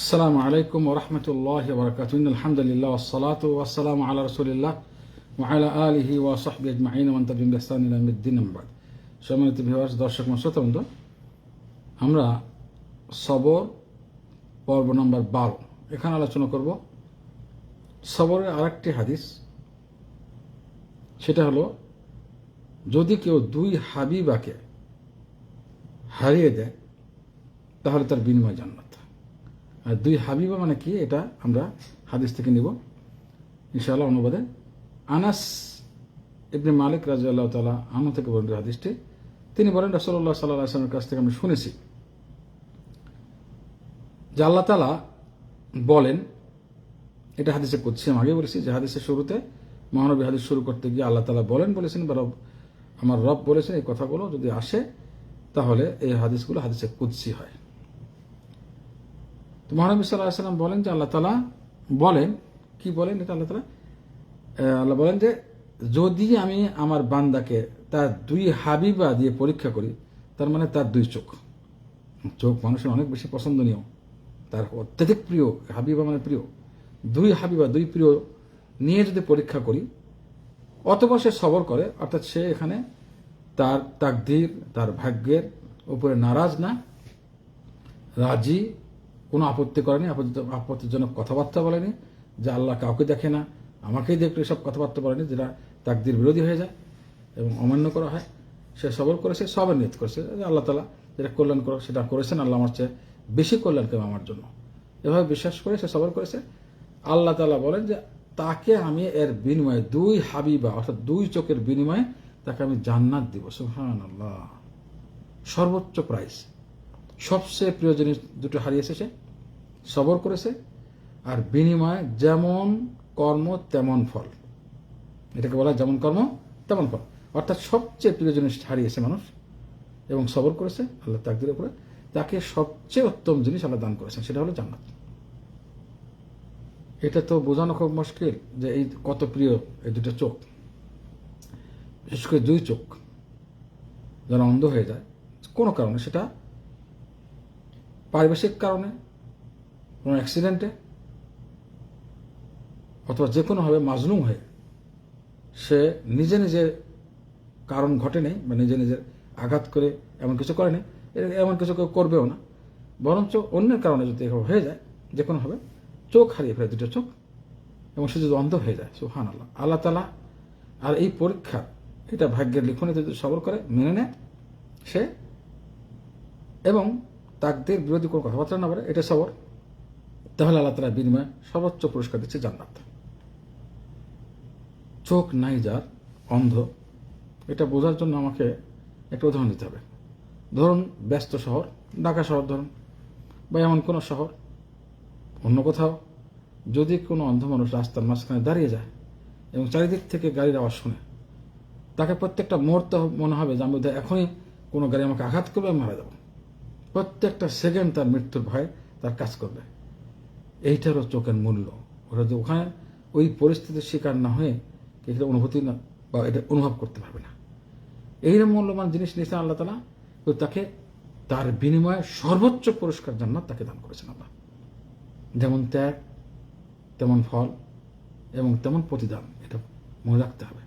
আসসালামু আলাইকুম ওরহমতুল্লাহ বরকাত আলহামদুলিল্লাহ ওসালাত ওয়াসালাম আল্লাহ রসুলিল্লাহ ওয়ালা আলহি ওয়াসবি আজমাইন। মন্তাবিম ইসলামদ্দিন আম্বাদ সম্মানিত ভিওয়ার্স দর্শক মশ্রোতবৃন্দ আমরা সবর পর্ব নম্বর বারো। এখানে আলোচনা করব সবরের আরেকটি হাদিস। সেটা হলো, যদি কেউ দুই হাবিবাকে হারিয়ে দেয়, তাহলে তার বিনিময় জান্নাত। আর দুই হাবিবা মানে কি? এটা আমরা হাদিস থেকে নিব। ইনশাআল্লাহ অনুবাদে। আনাস ইবনে মালিক রাজিয়াল্লাহ তালা আনু থেকে বলেন হাদিসটি। তিনি বলেন রসল্লাহ সাল্লাহ আসলামের কাছ থেকে আমি শুনেছি যে আল্লাহ তালা বলেন, এটা হাদিসে করছি আমি আগে বলেছি যে হাদিসের শুরুতে মহানবী হাদিস শুরু করতে গিয়ে আল্লাহ তালা বলেন, বলেছেন, বা রব, আমার রব বলেছেন, এই কথাগুলো যদি আসে, তাহলে এই হাদিসগুলো হাদিসে কুৎসি হয়। তো মহানবী সাল্লাহ সাল্লাম বলেন যে আল্লাহ তালা বলেন, কি বলেন এটা আল্লাহ তালা আল্লাহ বলেন যে, যদি আমি আমার বান্দাকে তার দুই হাবিবা দিয়ে পরীক্ষা করি, তার মানে তার দুই চোখ। চোখ মানুষের অনেক বেশি পছন্দনীয়। তার অত্যধিক প্রিয়, হাবিবা মানে প্রিয়। দুই হাবিবা, দুই প্রিয় নিয়ে যদি পরীক্ষা করি, অথবা সে সবর করে, অর্থাৎ সে এখানে তার তাকদির, তার ভাগ্যের উপরে নারাজ না, রাজি কোনো আপত্তি করেনি, আপত্তি- আপত্তিজনক কথাবার্তা বলেনি, যে আল্লাহ কাউকে দেখে না, আমাকেই দেখলে সব কথাবার্তা বলেনি, যেটা তাকদির বিরোধী হয়ে যায় এবং অমান্য করা হয়। সে সবর করেছে সবের নিয়ত করেছে আল্লাহ তালা যেটা কল্যাণ করো সেটা করেছেন, আল্লাহ আমার চেয়ে বেশি কল্যাণ করবে আমার জন্য। এভাবে বিশ্বাস করে সে সবর করেছে। আল্লাহ তালা বলেন যে, তাকে আমি এর বিনিময়ে দুই হাবিবা, অর্থাৎ দুই চোখের বিনিময়ে তাকে আমি জান্নাত দিব সুহান আল্লাহ সর্বোচ্চ প্রাইস সবচেয়ে প্রিয় জিনিস দুটো হারিয়েছে সে সবর করেছে, আর বিনিময়ে যেমন কর্ম তেমন ফল। এটাকে বলা যেমন কর্ম তেমন ফল। অর্থাৎ সবচেয়ে প্রিয় জিনিস হারিয়েছে মানুষ এবং সবর করেছে, আল্লাহ তাকদির উপরে তাকে সবচেয়ে উত্তম জিনিস আল্লাহ দান করেছেন, সেটা হলো জান্নাত। এটা তো বোঝানো খুব মুশকিল যে এই কত প্রিয় এই দুটো চোখ। বিশেষ করে দুই চোখ। যারা অন্ধ হয়ে যায়, কোনো কারণে সেটা পারিবেশিক কারণে, কোনো অ্যাক্সিডেন্টে অথবা যে কোনোভাবে মাজলুম হয়ে সে নিজে নিজে কারণ ঘটে নেই বা নিজে নিজের আঘাত করে এমন কিছু করেনি এমন কিছু কেউ করবেও না। বরঞ্চ অন্যের কারণে যদি এভাবে হয়ে যায়, যে কোনোভাবে চোখ হারিয়ে ফেলে, দুটো চোখ, এবং সে যদি অন্ধ হয়ে যায় সুহান আল্লাহ আল্লাহ তালা আর এই পরীক্ষা, এটা ভাগ্যের লিখনিতে যদি সবর করে, মেনে নেয় সে, এবং তাকদের বিরোধী কোনো কথাবার্তা না বলে, এটা সবর। তাহলে আল্লাহ তালা বিনিময়ে সর্বোচ্চ পুরস্কার দিচ্ছে জান্নাত। চোখ নাই যার, অন্ধ। এটা বোঝার জন্য আমাকে একটা উদাহরণ দিতে হবে। ধরুন, ব্যস্ত শহর, ঢাকা শহর ধরুন, বা এমন কোনো শহর, অন্য কোথাও, যদি কোনো অন্ধ মানুষ রাস্তার মাঝখানে দাঁড়িয়ে যায় এবং চারিদিক থেকে গাড়ির আওয়াজ শুনে, তাকে প্রত্যেকটা মুহূর্ত মনে হবে যে, আমি এখনই কোনো গাড়ি আমাকে আঘাত করবে, আমি মারা যাব। প্রত্যেকটা সেকেন্ড তার মৃত্যুর ভয় তার কাজ করবে। এইটারও চোখের মূল্য। ওরা যে ওখানে ওই পরিস্থিতির শিকার না হয়ে এটা অনুভূতি না বা এটা অনুভব করতে পারবে না। এইরকম মূল্যবান জিনিস নিয়েছেন আল্লাহ তালা তো তাকে তার বিনিময়ে সর্বোচ্চ পুরস্কার জান্নাত তাকে দান করেছেন আল্লাহ। যেমন ত্যাগ, তেমন ফল এবং তেমন প্রতিদান, এটা মনে রাখতে হবে।